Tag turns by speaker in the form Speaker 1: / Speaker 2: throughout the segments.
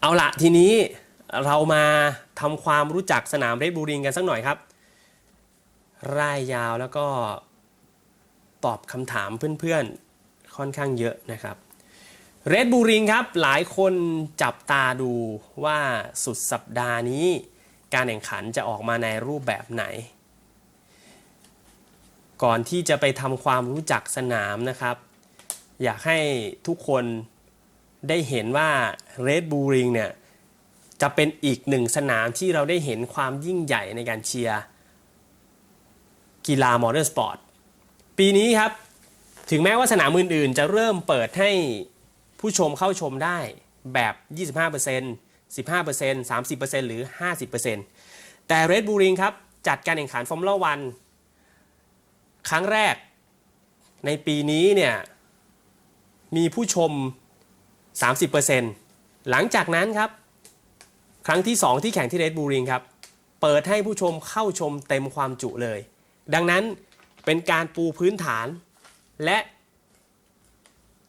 Speaker 1: เอาละทีนี้เรามาทำความรู้จักสนามเรดบูริงกันสักหน่อยครับร่ายยาวแล้วก็ตอบคำถามเพื่อนๆค่อนข้างเยอะนะครับเรดบูริงครับหลายคนจับตาดูว่าสุดสัปดาห์นี้ การแข่งขันจะออกมาในรูปแบบไหน ก่อนที่จะไปทำความรู้จักสนามนะครับ อยากให้ทุกคน ได้เห็นว่าเรดบูริงเนี่ยจะเป็นอีกหนึ่งสนามที่เราได้เห็นความยิ่งใหญ่ในการเชียร์กีฬามอเตอร์สปอร์ตปีนี้ครับ ถึงแม้ว่าสนามอื่นๆ จะเริ่มเปิดให้ผู้ชมเข้าชมได้แบบ 25% 15% 30%หรือ 50%แต่ Red Bull Ring ครับ จัดการแข่งขันฟอร์มูล่าวันครั้งแรกในปีนี้เนี่ย มีผู้ชม 30%หลังจากนั้นครับ ครั้งที่ 2 ที่แข่งที่ Red Bull Ring ครับ เปิดให้ผู้ชมเข้าชมเต็มความจุเลย ดังนั้นเป็นการปูพื้นฐาน และ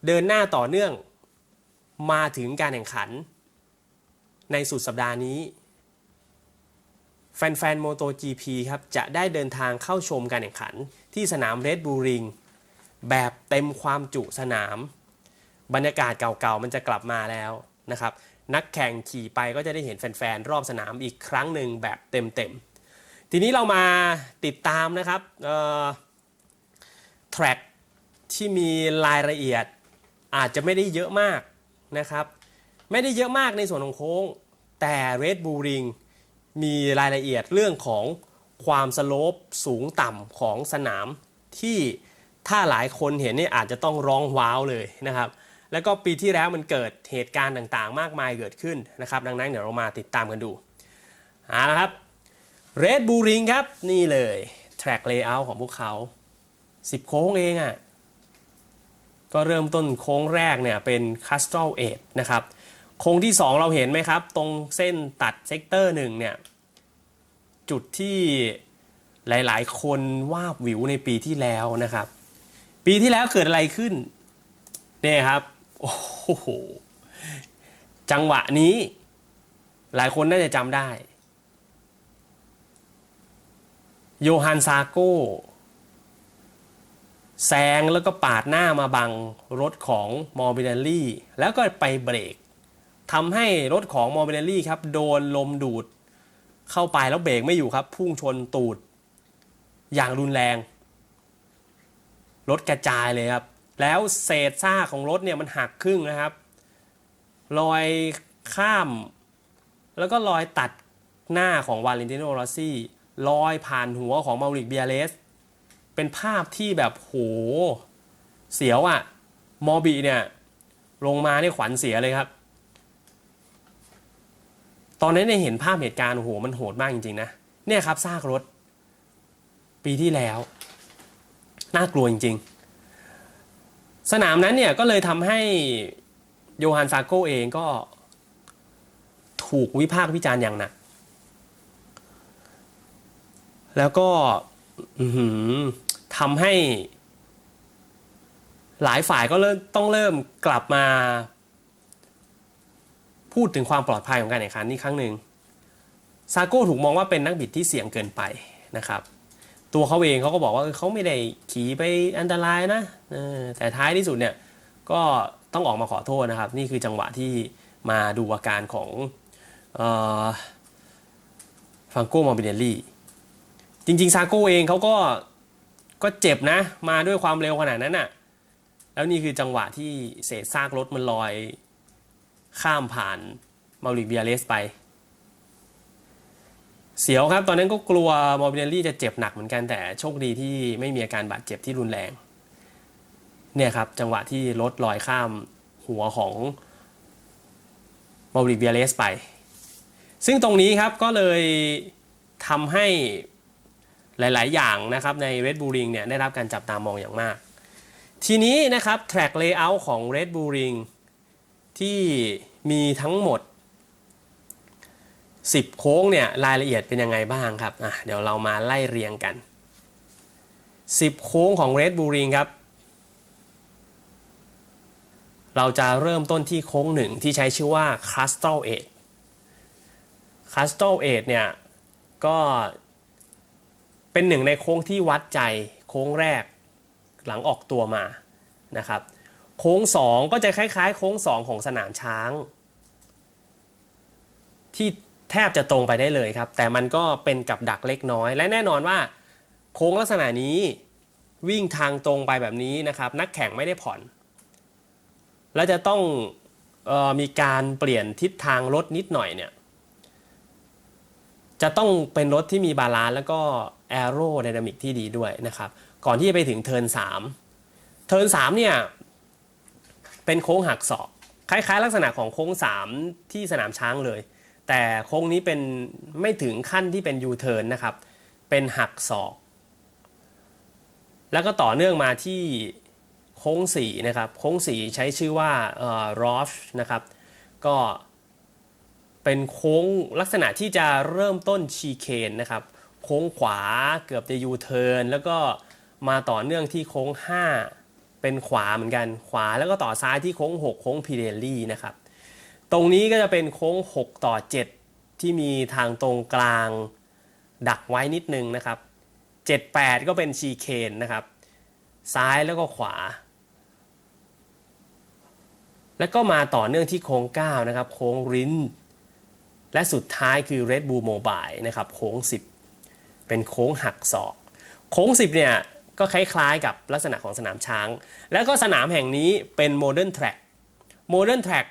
Speaker 1: เดินหน้าต่อเนื่องมาถึงการแข่งขัน ในสุดสัปดาห์นี้ แฟนๆ MotoGP ครับจะได้เดินทางเข้าชมการแข่งขันที่สนาม Red Bull Ring แบบเต็มความจุสนาม บรรยากาศเก่าๆมันจะกลับมาแล้วนะครับ นักแข่งขี่ไปก็จะได้เห็นแฟนๆ รอบสนามอีกครั้งหนึ่งแบบเต็มๆ ทีนี้เรามาติดตามนะครับแทร็กที่มีรายละเอียดอาจจะไม่ได้เยอะมากนะครับ ไม่ได้เยอะมากในส่วนของโค้ง แต่ Red Bull Ring มีรายละเอียดเรื่องของความสโลปสูงต่ำของสนามที่ถ้าหลายคนเห็นนี่อาจจะต้องร้องว้าวเลยนะครับ แล้วก็ปีที่แล้วมันเกิดเหตุการณ์ต่างๆ มากมายเกิดขึ้นนะครับดังนั้นเดี๋ยวเรามาติดตามกันดูเอาละครับ Red Bull Ring ครับ นี่เลย Track Layout ของพวกเขา 10 โค้งเองอะ่ะก็เริ่มต้นโค้งแรกเนี่ยเป็น c a s t r o l 8นะครับ โค้งที่ 2 เราเห็นไหมครับ ตรงเส้นตัดเซกเตอร์หนึ่งเนี่ย จุดที่หลายๆ คนวาบวิวในปีที่แล้วนะครับ ปีที่แล้วเกิดอะไรขึ้น เนี่ยครับ โอ้โห จังหวะนี้ หลายคนน่าจะจำได้ โยฮันซาโกแซงแล้วก็ปาดหน้ามาบังรถของมอร์บินลี่ แล้วก็ไปเบรกทำให้รถของมอร์บินลี่ครับโดนลมดูด เข้าไปแล้วเบรกไม่อยู่ครับ พุ่งชนตูด อย่างรุนแรง รถกระจายเลยครับ แล้วเศษซ่ากของรถเนี่ยมันหักครึ่งนะครับรอยข้าม แล้วก็รอยตัดหน้าของวาเลนติโนโรซี่ลอยผ่านหัวของมาริกเบียเลส เป็นภาพที่แบบโหเสียวอะ่ะ มอบีเนี่ยลงมาเนี่ยขวัญเสียเลยครับ ตอนนั้นเนี่ยเห็นภาพเหตุการณ์โอ้โหมันโหดมากจริงๆนะเนี่ยครับซากรถ ปีที่แล้ว น่ากลัวจริงๆ สนามนั้นเนี่ยก็เลยทำให้โยฮันซาโกเองก็ถูกวิพากษ์วิจารณ์อย่างหนัก แล้วก็ทำให้ หลายฝ่ายก็เริ่มต้องเริ่มกลับมา พูดถึงความปลอดภัยของการแข่งขันนี่ครั้งหนึ่งซาโก้ถูกมองว่าเป็นนักบิดที่เสี่ยงเกินไปนะครับ ตัวเขาเองเขาก็บอกว่าเขาไม่ได้ขี่ไปอันตรายนะแต่ท้ายที่สุดเนี่ยก็ต้องออกมาขอโทษนะครับ นี่คือจังหวะที่มาดูอาการของฟังโก้มอร์บิเนลลี่ จริงๆซาโก้เองเขาก็ก็เจ็บนะ มาด้วยความเร็วขนาดนั้นน่ะแล้วนี่คือจังหวะที่เศษซากรถมันลอยข้ามผ่านมาริเบียเลสไป เสียวครับ ตอนนั้นก็กลัวมอร์บิเนลลี่จะเจ็บหนักเหมือนกันแต่โชคดีที่ไม่มีอาการบาดเจ็บที่รุนแรง เนี่ยครับ จังหวะที่รถลอยข้ามหัวของมาริเบียเลสไป ซึ่งตรงนี้ครับก็เลยทำให้หลาย ๆ อย่างนะครับใน Red Bull Ring เนี่ยได้รับการจับตามองอย่างมาก ทีนี้นะครับ Track Layout ของ Red Bull Ring ที่มีทั้งหมด 10 โค้งเนี่ยรายละเอียดเป็นยังไงบ้างครับอะเดี๋ยวเรามาไล่เรียงกัน 10 โค้งของ Red Bull Ring ครับ เราจะเริ่มต้นที่โค้งหนึ่งที่ใช้ชื่อว่า Crystal 8 Crystal 8เนี่ยก็เป็นหนึ่งในโค้งที่วัดใจโค้งแรกหลังออกตัวมานะครับโค้ง 2 ก็จะคล้ายๆ โค้ง 2 ของสนามช้าง ที่ แทบจะตรงไปได้เลยครับ แต่มันก็เป็นกับดักเล็กน้อย และแน่นอนว่าโค้งลักษณะนี้วิ่งทางตรงไปแบบนี้นะครับ นักแข่งไม่ได้ผ่อน แล้วจะต้องออมีการเปลี่ยนทิศทางรถนิดหน่อยเนี่ยจะต้องเป็นรถที่มีบาลานซ์แล้วก็แอโรไดนามิกที่ดีด้วยนะครับ ก่อนที่จะไปถึงเทิร์น3เทิร์น3เนี่ยเป็นโค้งหักศอกคล้ายๆ ลักษณะของโค้ง 3 ที่สนามช้างเลย แต่โค้งนี้เป็นไม่ถึงขั้นที่เป็นยูเทิร์นนะครับ เป็นหักศอก แล้วก็ต่อเนื่องมาที่โค้ง4นะครับโค้ง4ใช้ชื่อว่ารอฟนะครับ ก็เป็นโค้งลักษณะที่จะเริ่มต้นชีเคนนะครับ โค้งขวาเกือบจะยูเทิร์นแล้วก็มาต่อเนื่องที่โค้ง 5 เป็นขวาเหมือนกันขวาแล้วก็ต่อซ้ายที่โค้ง 6 โค้งพีเดลลี่นะครับ ตรงนี้ก็จะเป็นโค้ง 6 ต่อ 7 ที่มีทางตรงกลางดักไว้นิดนึงนะครับ 7-8 ก็เป็นชีเคนนะครับ ซ้ายแล้วก็ขวา แล้วก็มาต่อเนื่องที่โค้ง 9 นะครับ โค้งรินและสุดท้ายคือ Red Bull Mobile นะครับ โค้ง 10 เป็นโค้งหักศอก โค้ง 10 เนี่ย ก็คล้ายๆกับลักษณะของสนามช้าง แล้วก็สนามแห่งนี้เป็น Modern Track Modern Track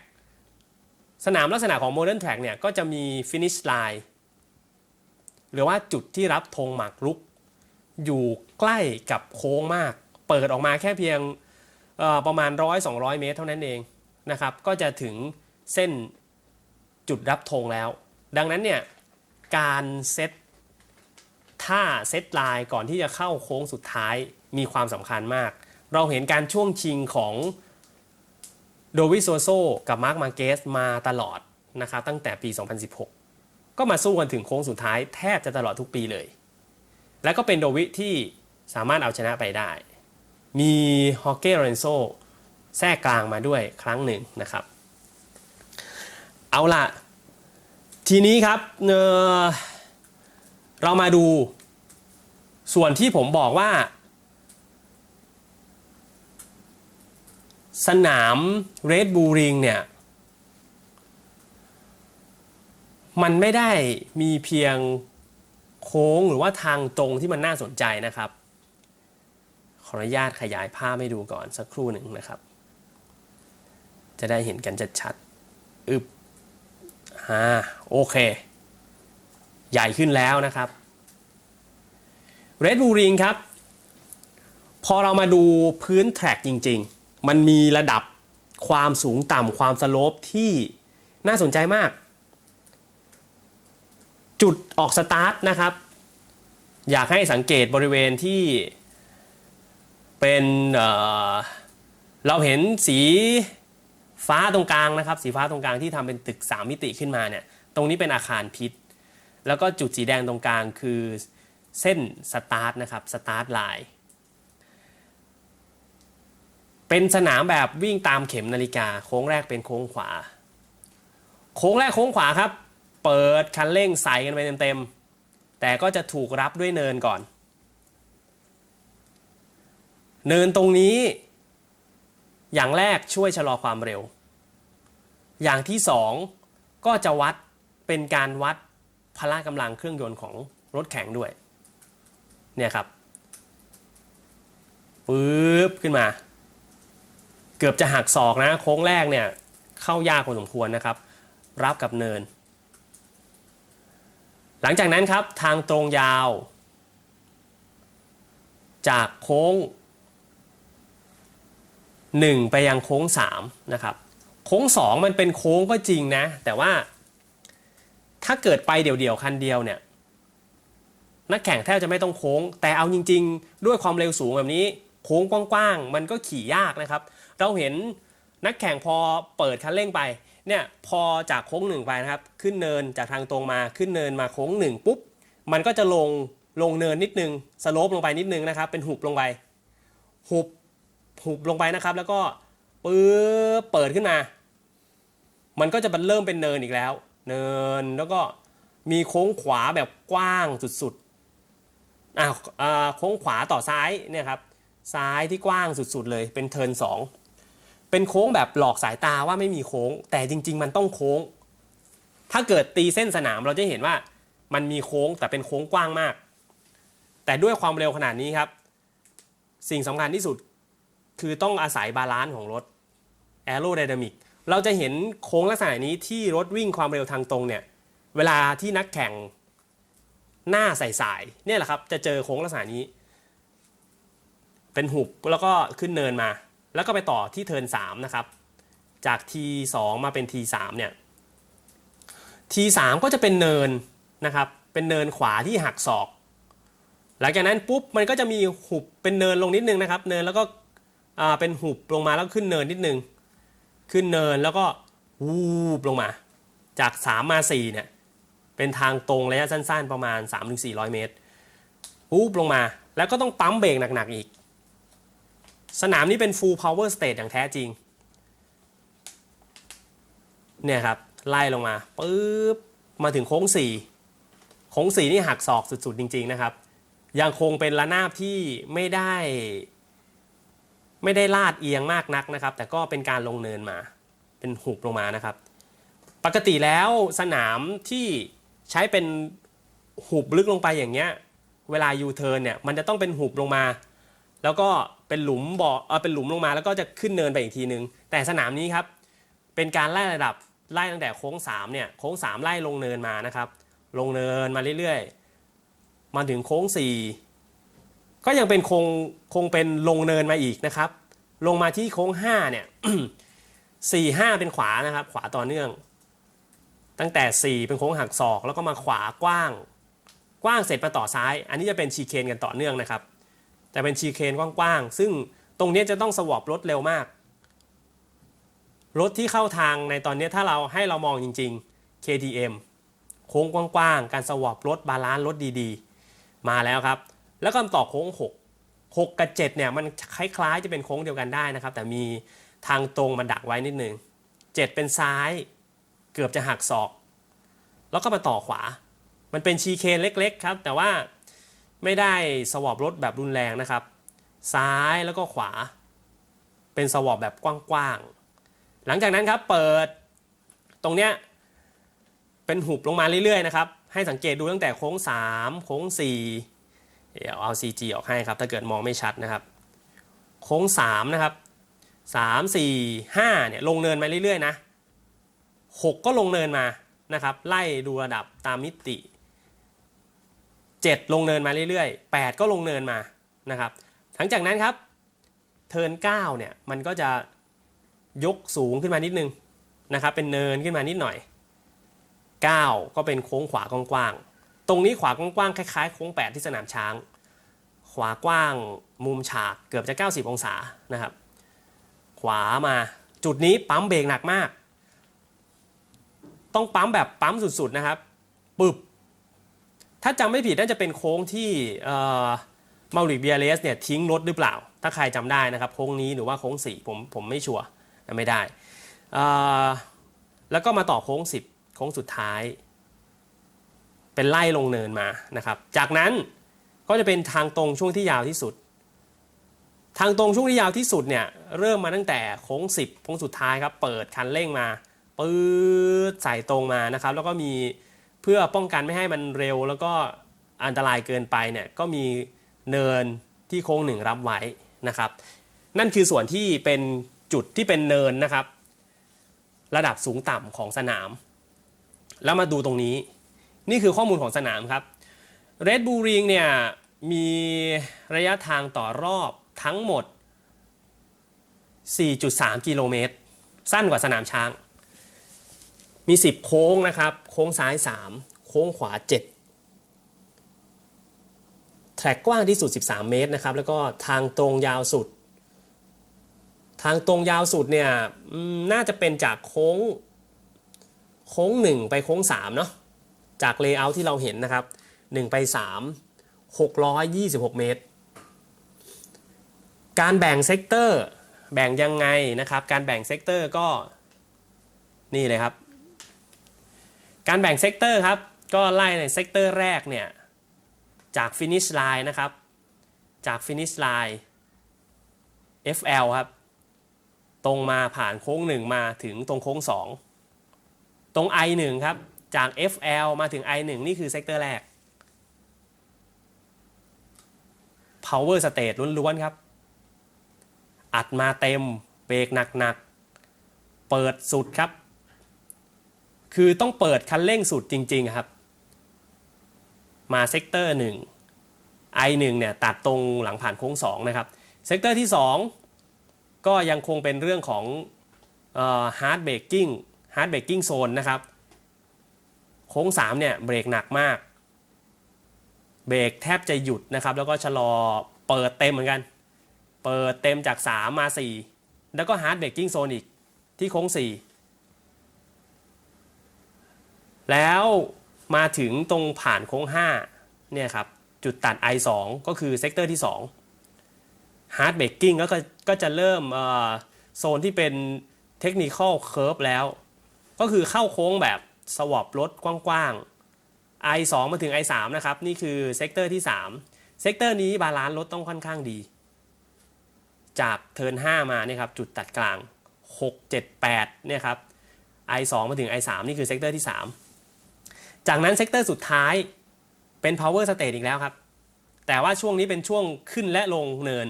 Speaker 1: สนามลักษณะของ Modern Track เนี่ยก็จะมี Finish Line หรือว่าจุดที่รับธงหมากรุก อยู่ใกล้กับโค้งมาก เปิดออกมาแค่เพียงประมาณ 100-200 เมตรเท่านั้นเองนะครับ ก็จะถึงเส้นจุดรับธงแล้ว ดังนั้นเนี่ยการเซตท่าเซตไลน์ก่อนที่จะเข้าโค้งสุดท้ายมีความสำคัญมาก เราเห็นการช่วงชิงของ โดวิโซโซกับมาร์คมาเกสมาตลอดนะครับตั้งแต่ปี 2016 ก็มาสู้กันถึงโค้งสุดท้ายแทบจะตลอดทุกปีเลย และก็เป็นโดวิที่สามารถเอาชนะไปได้ มีฮอกเก้โรเรนโซแทรกกลางมาด้วยครั้งหนึ่งนะครับ เอาล่ะ ทีนี้ครับเเรามาดูส่วนที่ผมบอกว่า สนามเรดบูริงเนี่ยมันไม่ได้มีเพียงโค้งหรือว่าทางตรงที่มันน่าสนใจนะครับ ขออนุญาตขยายภาพให้ดูก่อนสักครู่หนึ่งนะครับ จะได้เห็นกันชัดๆอึบอ่าโอเค ใหญ่ขึ้นแล้วนะครับ Red Bull Ring ครับ พอเรามาดูพื้นแทร็กจริง ๆ มันมีระดับความสูงต่ำความสโลปที่น่าสนใจมาก จุดออกสตาร์ทนะครับ อยากให้สังเกตบริเวณที่เป็นเเราเห็นสีฟ้าตรงกลางนะครับ สีฟ้าตรงกลางที่ทำเป็นตึก 3 มิติขึ้นมาเนี่ยตรงนี้เป็นอาคารพิษ แล้วก็จุดสีแดงตรงกลางคือเส้นสตาร์ทนะครับสตาร์ทไลน์ เป็นสนามแบบวิ่งตามเข็มนาฬิกา โค้งแรกเป็นโค้งขวา โค้งแรกโค้งขวาครับ เปิดคันเร่งใส่กันไปเต็มๆ แต่ก็จะถูกรับด้วยเนินก่อน เนินตรงนี้ อย่างแรกช่วยชะลอความเร็ว อย่างที่สองก็จะวัดเป็นการวัดพละกำลังเครื่องยนต์ของรถแข่งด้วย เนี่ยครับ ปึ๊บขึ้นมา เกือบจะหักศอกนะโค้งแรกเนี่ยเข้ายากพอสมควรนะครับ รับกับเนิน หลังจากนั้นครับทางตรงยาว จากโค้ง 1 ไปยังโค้ง3นะครับโค้ง 2 มันเป็นโค้งก็จริงนะ แต่ว่าถ้าเกิดไปเดี่ยวๆคันเดียวเนี่ยนักแข่งแทบจะไม่ต้องโค้ง แต่เอาจริง ๆ ด้วยความเร็วสูงแบบนี้ โค้งกว้างๆ มันก็ขี่ยากนะครับ เราเห็นนักแข่งพอเปิดคันเร่งไปเนี่ยพอจากโค้งหนึ่งไปนะครับ ขึ้นเนินจากทางตรงมาขึ้นเนินมาโค้งหนึ่งปุ๊บ มันก็จะลงลงเนินนิดนึงสโลปลงไปนิดนึงนะครับ เป็นหุบลงไปหุบหุบลงไปนะครับ แล้วก็ปื๊บเปิดขึ้นมา มันก็จะเริ่มเป็นเนินอีกแล้ว เนินแล้วก็มีโค้งขวาแบบกว้างสุดๆอ่าอ่าโค้งขวาต่อซ้ายเนี่ยครับซ้ายที่กว้างสุดๆเลยเป็นเทิร์นสอง เป็นโค้งแบบหลอกสายตาว่าไม่มีโค้ง แต่จริง ๆ มันต้องโค้ง ถ้าเกิดตีเส้นสนามเราจะเห็นว่ามันมีโค้งแต่เป็นโค้งกว้างมาก แต่ด้วยความเร็วขนาดนี้ครับ สิ่งสำคัญที่สุดคือต้องอาศัยบาลานซ์ของรถแอโรไดนามิกเราจะเห็นโค้งลักษณะนี้ที่รถวิ่งความเร็วทางตรงเนี่ย เวลาที่นักแข่งหน้าใส่สายๆเนี่ยแหละครับ จะเจอโค้งลักษณะนี้ เป็นหุบแล้วก็ขึ้นเนินมา แล้วก็ไปต่อที่เทิร์น3นะครับ จาก T2 มาเป็น T3 เนี่ย T3 ก็จะเป็นเนินนะครับ เป็นเนินขวาที่หักศอก หลังจากนั้นปุ๊บมันก็จะมีหุบเป็นเนินลงนิดนึงนะครับ เนินแล้วก็เป็นหุบลงมาแล้วขึ้นเนินนิดนึง ขึ้นเนินแล้วก็วูบลงมา จาก 3 มา 4 เนี่ย เป็นทางตรงระยะสั้น ๆ ประมาณ 3-400 เมตรวูบลงมา แล้วก็ต้องปั๊มเบรกหนักๆอีก สนามนี้เป็น full power stage อย่างแท้จริง เนี่ยครับ ไล่ลงมาปุ๊บ มาถึงโค้ง 4 โค้ง 4 นี่หักศอกสุดๆ จริง ๆ นะครับ ยังคงเป็นระนาบที่ไม่ได้ ไม่ได้ลาดเอียงมากนักนะครับ แต่ก็เป็นการลงเนินมา เป็นหุบลงมานะครับ ปกติแล้วสนามที่ใช้เป็นหุบลึกลงไปอย่างเงี้ย เวลายูเทิร์นเนี่ย มันจะต้องเป็นหุบลงมา แล้วก็เป็นหลุมบ่อเออเป็นหลุมลงมาแล้วก็จะขึ้นเนินไปอีกทีนึง แต่สนามนี้ครับ เป็นการไล่ระดับไล่ตั้งแต่โค้ง3เนี่ยโค้ง 3 ไล่ลงเนินมานะครับ ลงเนินมาเรื่อยๆ มาถึงโค้ง 4 ก็ยังเป็นคงคงเป็นลงเนินมาอีกนะครับ ลงมาที่โค้ง5เนี่ย4 5เป็นขวานะครับ ขวาต่อเนื่อง ตั้งแต่ 4 เป็นโค้งหักศอก แล้วก็มาขวากว้าง กว้างเสร็จมาต่อซ้าย อันนี้จะเป็นชีเคนกันต่อเนื่องนะครับ แต่เป็นชีเคนกว้างๆ ซึ่งตรงนี้จะต้องสวอปรถเร็วมาก รถที่เข้าทางในตอนนี้ถ้าเราให้เรามองจริง ๆ KTM โค้งกว้างๆ การสวอปรถบาลานซ์รถดีๆ มาแล้วครับ แล้วก็ต่อโค้ง 6 6 กับ 7 เนี่ยมันคล้ายๆ จะเป็นโค้งเดียวกันได้นะครับ แต่มีทางตรงมาดักไว้นิดนึง 7 เป็นซ้ายเกือบจะหักศอก แล้วก็มาต่อขวา มันเป็นชีเคนเล็กๆ ครับ แต่ว่า ไม่ได้สวอปรถแบบรุนแรงนะครับ ซ้ายแล้วก็ขวา เป็นสวอปแบบกว้างๆ หลังจากนั้นครับเปิดตรงเนี้ยเป็นหุบลงมาเรื่อยๆนะครับ ให้สังเกตดูตั้งแต่โค้ง 3 โค้ง 4 เดี๋ยวเอา CG ออกให้ครับ ถ้าเกิดมองไม่ชัดนะครับ โค้ง 3 นะครับ 3 4 5เนี่ยลงเนินมาเรื่อยๆนะ 6 ก็ลงเนินมานะครับ ไล่ดูระดับตามมิติ 7 ลงเนินมาเรื่อยๆ 8 ก็ลงเนินมานะครับหลังจากนั้นครับเทิร์น9เนี่ยมันก็จะยกสูงขึ้นมานิดนึงนะครับเป็นเนินขึ้นมานิดหน่อย 9 ก็เป็นโค้งขวากว้างๆตรงนี้ขวากว้างๆคล้ายๆโค้ง 8 ที่สนามช้าง ขวากว้างมุมฉากเกือบจะ 90 องศานะครับ ขวามาจุดนี้ปั๊มเบรกหนักมาก ต้องปั๊มแบบปั๊มสุดๆนะครับปึบ ถ้าจำไม่ผิดน่าจะเป็นโค้งที่มาริเบียเลสเนี่ยทิ้งรถหรือเปล่า ถ้าใครจำได้นะครับโค้งนี้หรือว่าโค้งสี่ผมผมไม่ชัวร์แต่ไม่ได้ แล้วก็มาต่อโค้ง 10 โค้งสุดท้าย เป็นไล่ลงเนินมานะครับ จากนั้นก็จะเป็นทางตรงช่วงที่ยาวที่สุด ทางตรงช่วงที่ยาวที่สุดเนี่ยเริ่มมาตั้งแต่โค้ง 10 โค้งสุดท้ายครับ เปิดคันเร่งมาปื๊ดใส่ตรงมานะครับ แล้วก็มี เพื่อป้องกันไม่ให้มันเร็ว แล้วก็อันตรายเกินไปเนี่ยก็มีเนินที่โค้งหนึ่งรับไว้นะครับ นั่นคือส่วนที่เป็นจุดที่เป็นเนินนะครับ ระดับสูงต่ำของสนาม แล้วมาดูตรงนี้ นี่คือข้อมูลของสนามครับ Red Bull Ring เนี่ยมีระยะทางต่อรอบทั้งหมด 4.3 กิโลเมตร สั้นกว่าสนามช้าง มี 10 โค้งนะครับ โค้งซ้าย 3 โค้งขวา 7 แทร็กกว้างที่สุด 13 เมตรนะครับ แล้วก็ทางตรงยาวสุด ทางตรงยาวสุดเนี่ยน่าจะเป็นจากโค้ง โค้ง 1 ไปโค้ง 3 เนาะจากเลเยอร์ที่เราเห็นนะครับ 1 ไป 3 626 เมตร การแบ่งเซกเตอร์แบ่งยังไงนะครับ การแบ่งเซกเตอร์ก็นี่เลยครับ การแบ่งเซกเตอร์ครับ ก็ไล่ในเซกเตอร์แรกเนี่ย จาก finish line นะครับ จาก finish line FL ครับ ตรงมาผ่านโค้ง 1 มาถึงตรงโค้ง 2 ตรง I1 ครับ จาก FL มาถึง I1 นี่คือเซกเตอร์แรก power stage ล้วนๆครับ อัดมาเต็ม เบรกหนักๆ เปิดสุดครับ คือต้องเปิดคันเร่งสุดจริง ๆ ครับ มาเซกเตอร์1 I1 เนี่ยตัดตรงหลังผ่านโค้ง2นะครับเซกเตอร์ที่ 2 ก็ยังคงเป็นเรื่องของฮาร์ดเบรกกิ้งฮาร์ดเบรกกิ้งโซนนะครับ โค้ง3เนี่ยเบรกหนักมาก เบรกแทบจะหยุดนะครับ แล้วก็ชะลอเปิดเต็มเหมือนกัน เปิดเต็มจาก 3 มา 4 แล้วก็ฮาร์ดเบรกกิ้งโซนอีกที่โค้ง 4 แล้วมาถึงตรงผ่านโค้ง5เนี่ยครับจุดตัด I2 ก็คือเซกเตอร์ที่2ฮาร์ดเบรกกิ้งก็ก็จะเริ่มโซนที่เป็นเทคนิคอลเคิร์ฟแล้ว ก็คือเข้าโค้งแบบสวอปรถกว้างๆ I2 มาถึง I3 นะครับ นี่คือเซกเตอร์ที่ 3 เซกเตอร์นี้บาลานซ์รถต้องค่อนข้างดี จากเทิร์น5มาเนี่ยครับจุดตัดกลาง 6 7 8เนี่ยครับ I2 มาถึง I3 นี่คือเซกเตอร์ที่ 3 จากนั้นเซกเตอร์สุดท้ายเป็น power stage อีกแล้วครับ แต่ว่าช่วงนี้เป็นช่วงขึ้นและลงเนิน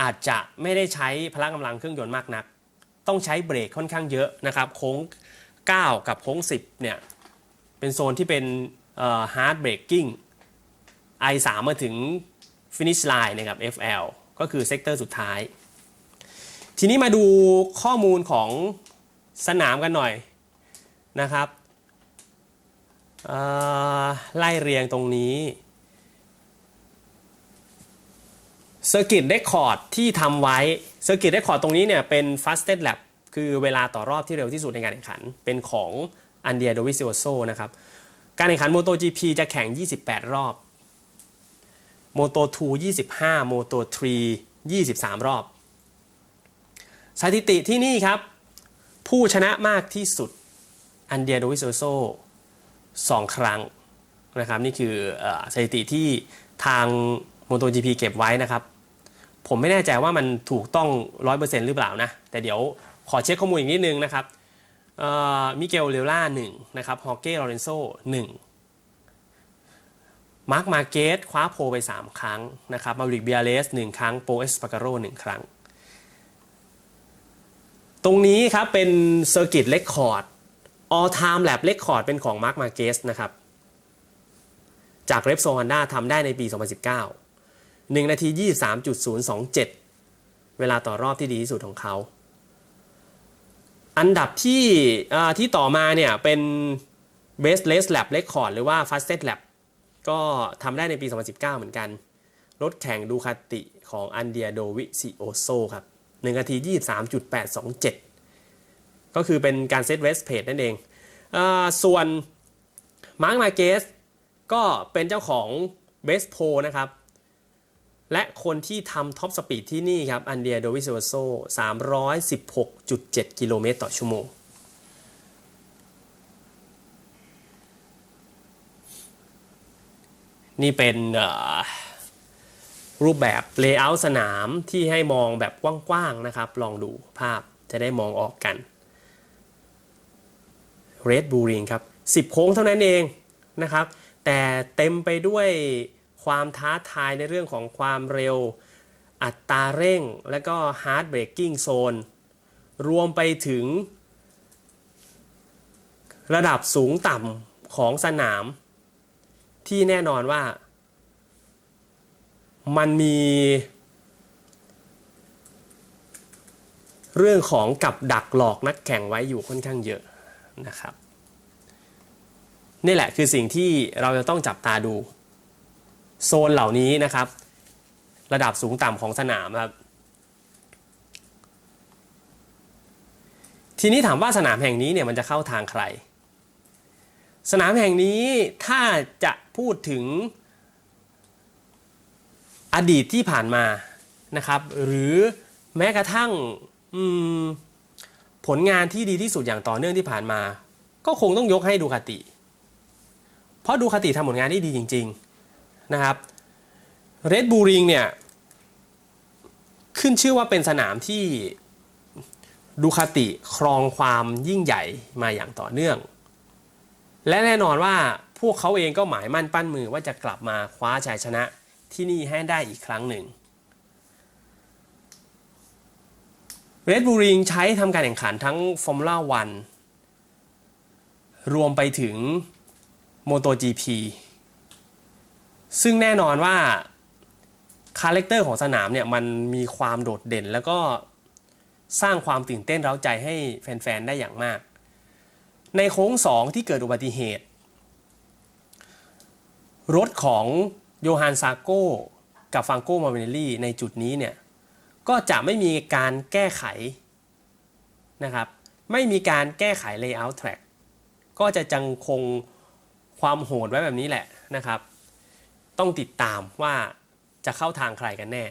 Speaker 1: อาจจะไม่ได้ใช้พละกำลังเครื่องยนต์มากนัก ต้องใช้เบรกค่อนข้างเยอะนะครับ โค้ง 9 กับโค้ง 10 เนี่ย เป็นโซนที่เป็น hard braking I3 มาถึง finish line นะครับ FL ก็คือเซกเตอร์สุดท้าย ทีนี้มาดูข้อมูลของสนามกันหน่อยนะครับ ไล่เรียงตรงนี้เซอร์กิตเรคคอร์ดที่ทำไว้เซอร์กิตเรคคอร์ดตรงนี้เนี่ยเป็น fastest lap คือเวลาต่อรอบที่เร็วที่สุดในการแข่งขัน เป็นของอันเดียโดวิซิโอโซนะครับ การแข่งขัน MotoGP จะแข่ง 28 รอบ Moto 2 25 Moto 3 23 รอบ สถิติที่นี่ครับ ผู้ชนะมากที่สุดอันเดียโดวิโซโซ สองครั้งนะครับนี่คืออสถิติที่ทาง MotoGP เก็บไว้นะครับ ผมไม่แน่ใจว่ามันถูกต้อง 100%หรือเปล่านะ แต่เดี๋ยวขอเช็คข้อมูลอีกนิดนึงนะครับมิเกลเลล่าหนึ่งนะครับฮอเก้ลอเรนโซหนึ่งมาร์คมาเกสคว้าโพไป 3 ครั้งนะครับมาริกเบียเลสหนึ่งครั้งโปเอสปาการโรหนึ่งครั้ง ตรงนี้ครับเป็นเซอร์กิตเลคคอร์ด all time lap record เป็นของมาร์คมาเกสนะครับ จากเรปโซฮันด้าทำได้ในปี 2019 1 นาที 23.027 เวลาต่อรอบที่ดีที่สุดของเขา อันดับที่ที่ต่อมาเนี่ยเป็น best race lap record หรือว่า fastest lap ก็ทำได้ในปี 2019 เหมือนกัน รถแข่งดูคาติของอันเดียโดวิซิโอโซครับ1นาที 23.827 ก็คือเป็นการเซตเวสเพจนั่นเองอส่วนมาร์คมาเกสก็เป็นเจ้าของเบสโพนะครับ และคนที่ทำท็อปสปีดที่นี่ครับ อันเดียโดวิโซโซ316.7 กิโลเมตรต่อชั่วโมง นี่เป็นรูปแบบเลเยอร์สนามที่ให้มองแบบกว้างๆนะครับ ลองดูภาพจะได้มองออกกัน Red Bull Ring ครับ10 โค้งเท่านั้นเองนะครับ แต่เต็มไปด้วยความท้าทายในเรื่องของความเร็ว อัตราเร่ง และก็ Hard Braking Zone รวมไปถึง ระดับสูงต่ำของสนาม ที่แน่นอนว่า มันมี เรื่องของกับดักหลอกนักแข่งไว้อยู่ค่อนข้างเยอะ นะครับนี่แหละคือสิ่งที่เราจะต้องจับตาดู โซนเหล่านี้นะครับ ระดับสูงต่ำของสนามครับทีนี้ถามว่าสนามแห่งนี้เนี่ยมันจะเข้าทางใคร สนามแห่งนี้ถ้าจะพูดถึงอดีตที่ผ่านมานะครับ หรือแม้กระทั่งอืม ผลงานที่ดีที่สุดอย่างต่อเนื่องที่ผ่านมา ก็คงต้องยกให้ดูคาติ เพราะดูคาติทำผลงานได้ดีจริง ๆนะครับเรดบูริงเนี่ยขึ้นชื่อว่าเป็นสนามที่ดูคาติครองความยิ่งใหญ่มาอย่างต่อเนื่อง และแน่นอนว่าพวกเขาเองก็หมายมั่นปั้นมือว่าจะกลับมาคว้าชัยชนะที่นี่ให้ได้อีกครั้งหนึ่ง เรดบูริงใช้ทำการแข่งขันทั้งฟอร์มูล่าวันรวมไปถึง MotoGP ซึ่งแน่นอนว่าคาแรคเตอร์ของสนามเนี่ยมันมีความโดดเด่น แล้วก็สร้างความตื่นเต้นเร้าใจให้แฟน ๆ ได้อย่างมาก ในโค้ง 2 ที่เกิดอุบัติเหตุ รถของโยฮันซาโกกับฟังโกมาเวเนลลี่ในจุดนี้เนี่ย ก็จะไม่มีการแก้ไขนะครับ ไม่มีการแก้ไข layout track ก็จะจังคงความโหดไว้แบบนี้แหละนะครับ ต้องติดตามว่าจะเข้าทางใครกันแน่